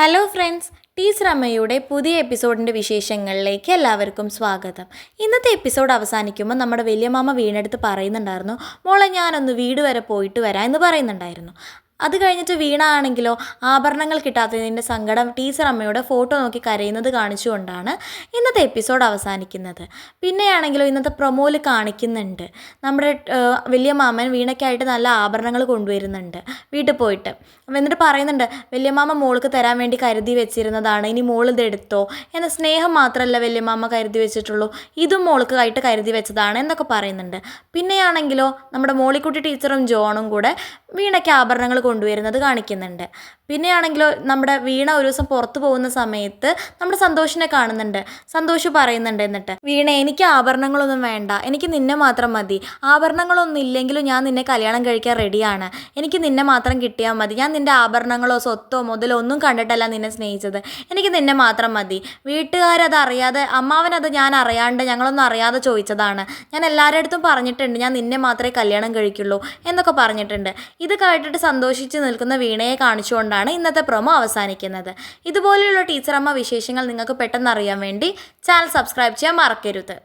Hello friends teacher അമ്മയുടെ പുതിയ എപ്പിസോഡിന്റെ വിശേഷങ്ങളിലേക്ക് എല്ലാവർക്കും സ്വാഗതം. ഇന്നത്തെ എപ്പിസോഡ് അവസാനിക്കുമ്പോൾ നമ്മുടെ വലിയമാമ വീണെടുത്ത് പറയുന്നുണ്ടായിരുന്നു മോളെ ഞാനൊന്ന് വീട് വരെ പോയിട്ട് വരാം എന്ന് പറയുന്നുണ്ടായിരുന്നു. അത് കഴിഞ്ഞിട്ട് വീണ ആണെങ്കിലോ ആഭരണങ്ങൾ കിട്ടാത്തതിന്റെ സങ്കടം ടീച്ചർ അമ്മയുടെ ഫോട്ടോ നോക്കി കരയുന്നത് കാണിച്ചുകൊണ്ടാണ് ഇന്നത്തെ എപ്പിസോഡ് അവസാനിക്കുന്നത്. പിന്നെയാണെങ്കിലോ ഇന്നത്തെ പ്രൊമോയിൽ കാണിക്കുന്നുണ്ട്. നമ്മുടെ വലിയ മാമൻ വീണയ്ക്കായിട്ട് നല്ല ആഭരണങ്ങൾ കൊണ്ടുവരുന്നുണ്ട് വീട്ടിൽ പോയിട്ട്. എന്നിട്ട് പറയുന്നുണ്ട് വല്യമാമ മോൾക്ക് തരാൻ വേണ്ടി കരുതി വെച്ചിരുന്നതാണ്. ഇനി മോൾ ഇതെടുത്തോ എന്ന സ്നേഹം മാത്രമല്ല വല്യമാമ കരുതി വെച്ചിട്ടുള്ളൂ. ഇതും മോൾക്ക് ആയിട്ട് കരുതി വെച്ചതാണ് എന്നൊക്കെ പറയുന്നുണ്ട്. പിന്നെയാണെങ്കിലോ നമ്മുടെ മോളിക്കുട്ടി ടീച്ചറും ജോണും കൂടെ വീണയ്ക്ക് ആഭരണങ്ങൾ കൊണ്ടുവരുന്നത് കാണിക്കുന്നുണ്ട്. പിന്നെയാണെങ്കിലോ നമ്മുടെ വീണ ഒരു ദിവസം പുറത്തു പോകുന്ന സമയത്ത് നമ്മുടെ സന്തോഷിനെ കാണുന്നുണ്ട്. സന്തോഷ് പറയുന്നുണ്ട് എന്നിട്ട് വീണ എനിക്ക് ആഭരണങ്ങളൊന്നും വേണ്ട. എനിക്ക് നിന്നെ മാത്രം മതി. ആഭരണങ്ങളൊന്നും ഇല്ലെങ്കിലും ഞാൻ നിന്നെ കല്യാണം കഴിക്കാൻ റെഡിയാണ്. എനിക്ക് നിന്നെ മാത്രം കിട്ടിയാൽ മതി. ഞാൻ നിന്റെ ആഭരണങ്ങളോ സ്വത്തോ മുതലോ ഒന്നും കണ്ടിട്ടല്ല നിന്നെ സ്നേഹിച്ചത്. എനിക്ക് നിന്നെ മാത്രം മതി. വീട്ടുകാരത് അറിയാതെ അമ്മാവനത് ഞാൻ അറിയാണ്ട് ഞങ്ങളൊന്നും അറിയാതെ ചോദിച്ചതാണ്. ഞാൻ എല്ലാവരുടെ അടുത്തും പറഞ്ഞിട്ടുണ്ട് ഞാൻ നിന്നെ മാത്രമേ കല്യാണം കഴിക്കുള്ളൂ എന്നൊക്കെ പറഞ്ഞിട്ടുണ്ട്. ഇത് കേട്ടിട്ട് സന്തോഷിച്ച് നിൽക്കുന്ന വീണയെ കാണിച്ചുകൊണ്ടാണ് ഇന്നത്തെ പ്രൊമോ അവസാനിക്കുന്നത്. ഇതുപോലെയുള്ള ടീച്ചറമ്മ വിശേഷങ്ങൾ നിങ്ങൾക്ക് പെട്ടെന്ന് അറിയാൻ വേണ്ടി ചാനൽ സബ്സ്ക്രൈബ് ചെയ്യാൻ മറക്കരുത്.